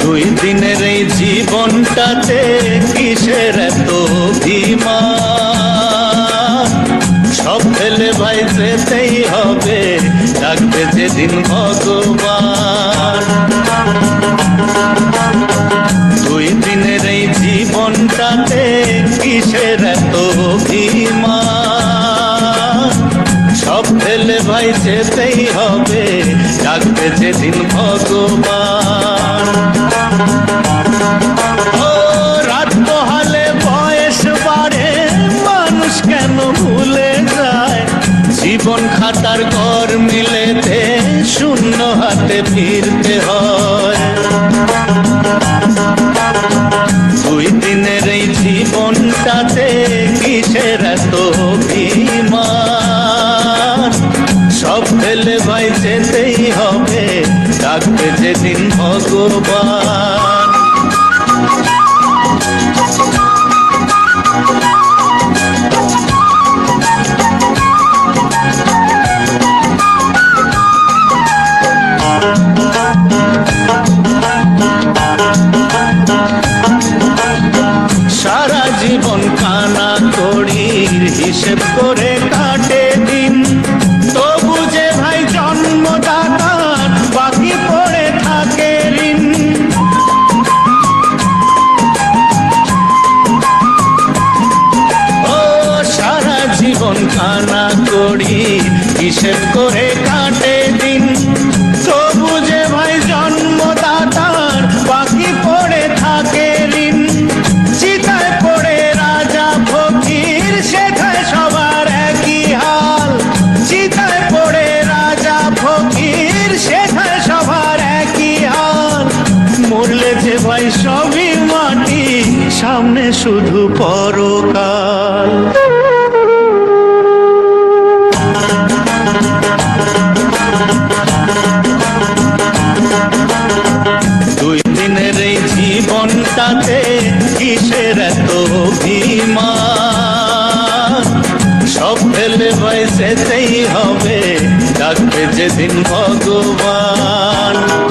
দুই দিনের এই জীবনটাতে কিসের এত ধীমা সব ফেলে ভাই, যেতেই হবে ডাকবে যেদিন ভগবান। ভাই যেতেই হবে ডাকবে যেদিন ভগবান। ও বয়স মানুষ কেন ভুলে যায়? জীবন খাতার ঘর মিলেতে শূন্য হাতে ফিরতে হয়। দুই দিনের এই জীবনটাতে কিসের এত অভিমান? সব ভাই যেতেই হবে ডাকবে যেদিন ভগবান। সারা জীবন কানা কড়ির হিসেব করে কাটে কানা করি, হিসেব করে কাটে দিন। যে ভাই জন্মদাতার বাকি পড়ে থাকে ঋণ। চিতায় পড়ে রাজা ফকির, সেখায় সবার একই হাল। চিতায় পড়ে রাজা ফকির, সেখায় সবার একই হাল। মরলে যে ভাই সবই মাটি, সামনে শুধু পরকাল। এত অভিমান। সব ফেলে বয়সেতেই হবে ডাকবে যেদিন ভগবান।